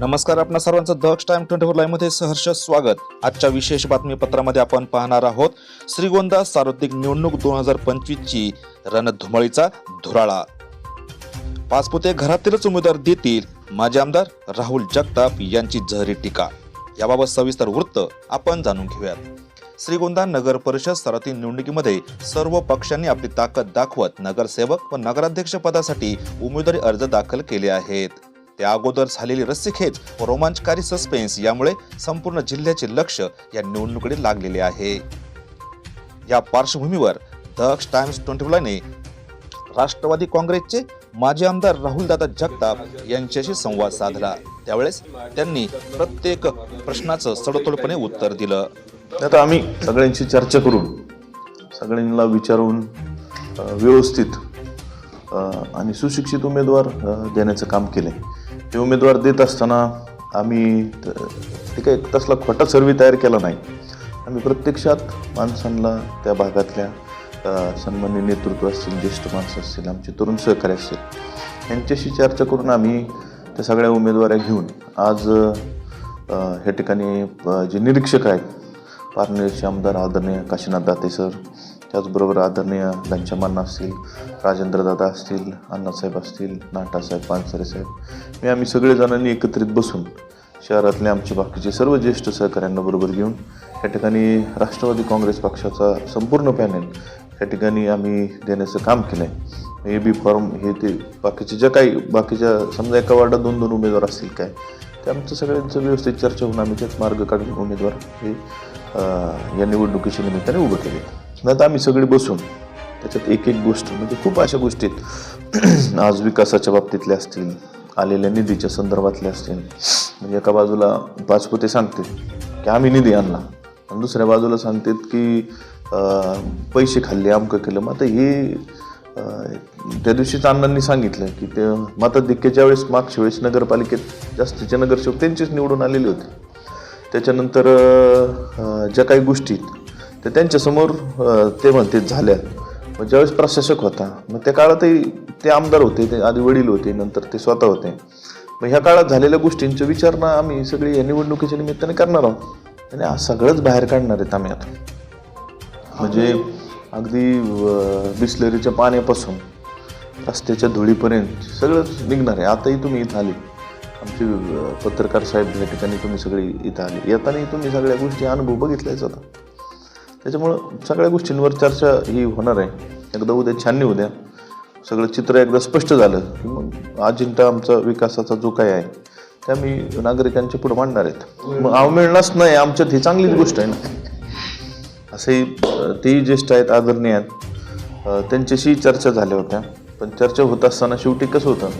नमस्कार आपणा सर्वांचं दक्ष टाइम ट्वेंटी फोर लाईव्हमध्ये सहर्ष स्वागत. आजच्या विशेष बातमीपत्रामध्ये आपण पाहणार आहोत श्रीगोंदा सार्वत्रिक निवडणूक दोन हजार पंचवीस ची रणधुमाळीचा धुराळा. पाचपुते घरातीलच उमेदवार देतील माजी आमदार राहुल जगताप यांची जहरी टीका. याबाबत सविस्तर वृत्त आपण जाणून घेऊयात. श्रीगोंदा नगर परिषद सार्वत्रिक निवडणुकीमध्ये सर्व पक्षांनी आपली ताकद दाखवत नगरसेवक व नगराध्यक्ष पदासाठी उमेदवारी अर्ज दाखल केले आहेत. त्या अगोदर झालेली रस्सीखेच व रोमांचकारी सस्पेन्स यामुळे संपूर्ण जिल्ह्याचे लक्ष या निवडणुकीकडे लागलेले आहे. या पार्श्वभूमीवर दक्ष टाइम्स ट्वेंटी ने राष्ट्रवादी काँग्रेसचे माजी आमदार राहुलदादा जगताप यांच्याशी संवाद साधला. त्यावेळेस त्यांनी प्रत्येक प्रश्नाचं सडतोडपणे उत्तर दिलं. आता आम्ही सगळ्यांशी चर्चा करून सगळ्यांना विचारून व्यवस्थित आणि सुशिक्षित उमेदवार देण्याचं काम केलं आहे हे उमेदवार देत असताना आम्ही त- ते काय तसला खोटा सर्वे तयार केला नाही. आम्ही प्रत्यक्षात माणसांना त्या भागातल्या सन्मान्य नेतृत्व असतील ज्येष्ठ माणसं असतील आमचे तरुण सहकारी असतील यांच्याशी चर्चा करून आम्ही त्या सगळ्या उमेदवाऱ्या घेऊन आज ह्या ठिकाणी जे निरीक्षक आहेत पारनेरचे आमदार आदरणीय काशीनाथ दाते सर त्याचबरोबर आदरणीय घनश्यामांना असतील राजेंद्रदादा असतील अण्णासाहेब असतील नाटासाहेब पानसरे साहेब हे आम्ही सगळेजणांनी एकत्रित बसून शहरातले आमचे बाकीचे सर्व ज्येष्ठ सहकाऱ्यांना बरोबर घेऊन या ठिकाणी राष्ट्रवादी काँग्रेस पक्षाचा संपूर्ण पॅनल या ठिकाणी आम्ही देण्याचं काम केलं आहे ए बी फॉर्म हे ते बाकीचे ज्या काही बाकीच्या समजा एका वार्डात दोन दोन उमेदवार असतील काय ते आमचं सगळ्यांचं व्यवस्थित चर्चा होऊन आम्ही त्यात मार्ग काढून उमेदवार हे या निवडणुकीच्या निमित्ताने उभं केले. नाही तर आम्ही सगळे बसून त्याच्यात एक एक गोष्ट म्हणजे खूप अशा गोष्टी आहेत. आज विकासाच्या बाबतीतल्या असतील आलेल्या निधीच्या संदर्भातल्या असतील म्हणजे एका बाजूला पाचपुते सांगतील की आम्ही निधी आणला. आणि दुसऱ्या बाजूला सांगतात की पैसे खाल्ले अमकं केलं. मग आता हे त्या दिवशीच अण्णांनी सांगितलं की ते मताधिक्याच्या वेळेस मागच्या वेळेस नगरपालिकेत जास्तीचे नगरसेवक त्यांचेच निवडून आलेले होते. त्याच्यानंतर ज्या काही गोष्टी तर त्यांच्यासमोर ते म्हणते झाल्या. मग ज्यावेळेस प्रशासक होता मग त्या काळातही ते आमदार होते ते आधी वडील होते नंतर ते स्वतः होते. मग ह्या काळात झालेल्या गोष्टींचं विचारणा आम्ही सगळी या निवडणुकीच्या निमित्ताने करणार आहोत. आणि सगळंच बाहेर काढणार आहेत आम्ही आता. म्हणजे अगदी बिस्लरीच्या पाण्यापासून रस्त्याच्या धुळीपर्यंत सगळंच निघणार आहे. आताही तुम्ही इथं आले. आमचे पत्रकार साहेब या ठिकाणी तुम्ही सगळी इथं आले. येतानाही तुम्ही सगळ्या गोष्टी अनुभव बघितल्याच होता. त्याच्यामुळं सगळ्या गोष्टींवर चर्चा ही होणार आहे. एकदा उद्या छाननी उद्या सगळं चित्र एकदा स्पष्ट झालं की मग अजिंठा आमचा विकासाचा जो काय आहे त्या आम्ही नागरिकांच्या पुढे मांडणार आहेत. मग अवमेळ नाही आमच्यात ही चांगलीच गोष्ट आहे ना. असंही तेही ज्येष्ठ आहेत आदरणीय आहेत. त्यांच्याशी चर्चा झाल्या होत्या. पण चर्चा होत असताना शेवटी कसं होतं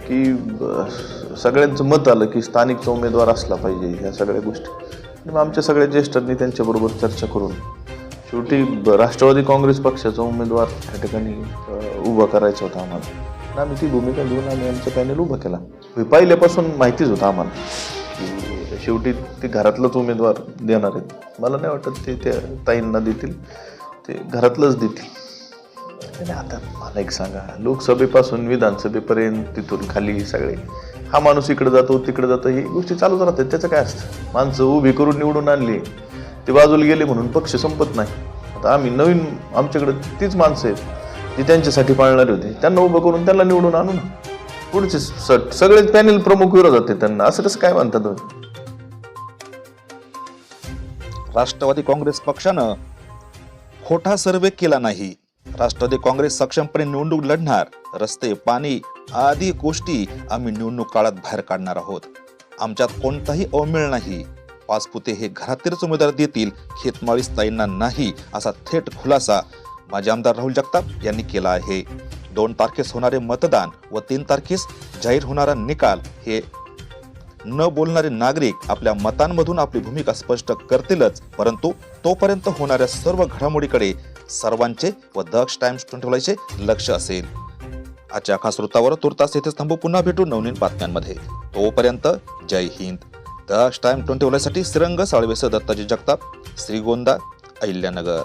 की सगळ्यांचं मत आलं की स्थानिकचा उमेदवार असला पाहिजे ह्या सगळ्या गोष्टी. आणि मग आमच्या सगळ्या ज्येष्ठांनी त्यांच्याबरोबर चर्चा करून शेवटी राष्ट्रवादी काँग्रेस पक्षाचा उमेदवार या ठिकाणी उभा करायचा होता आम्हाला. आम्ही ती भूमिका घेऊन आम्ही आमचं पॅनल उभं केला. पहिल्यापासून माहितीच होतं आम्हाला की शेवटी ते घरातलंच उमेदवार देणार आहेत. मला नाही वाटत ते त्या ताईंना देतील ते घरातलंच देतील. आणि आता मला एक सांगा लोकसभेपासून विधानसभेपर्यंत तिथून खाली सगळे हा माणूस इकडे जातो तिकडे जातो ही गोष्टी चालूच राहतात त्याचं काय असतं? माणसं उभी करून निवडून आणली ते बाजूला गेले म्हणून पक्ष संपत नाही. आता आम्ही नवीन आमच्याकडे तीच माणसं आहेत जी त्यांच्यासाठी पाळणारी होते. त्यांना उभं करून त्यांना निवडून आणू ना. पुढचे स- सगळेच पॅनेल प्रमुख विरोधात आहेत त्यांना. असं कसं काय म्हणतात तुम्ही? राष्ट्रवादी काँग्रेस पक्षानं खोटा सर्वे केला नाही. राष्ट्रवादी काँग्रेस सक्षमपणे निवडणूक लढणार रस्ते पाणी आदी गोष्टी आम्ही निवडणूक काळात बाहेर काढणार आहोत. आमच्यात कोणताही अवमेळ नाही. पाचपुते हे घरातीलच उमेदवार देतील खेतमाळी ताईंना नाही असा थेट खुलासा माजी आमदार राहुल जगताप यांनी केला आहे. दोन तारखेस होणारे मतदान व तीन तारखेस जाहीर होणारा निकाल हे न बोलणारे नागरिक आपल्या मतांमधून आपली भूमिका स्पष्ट करतीलच परंतु तोपर्यंत होणाऱ्या सर्व घडामोडीकडे सर्वांचे व दक्ष टाइम्स ट्वेंटी लक्ष असेल. आजच्या खास वृत्तावर तुर्तास येथेच थांबू. पुन्हा भेटू नवनीन बातम्यांमध्ये. तोपर्यंत Jai Hind. The time twenty साठी श्रीरंग साळवेसह दत्ताजी जगताप श्रीगोंदा अहिल्यानगर.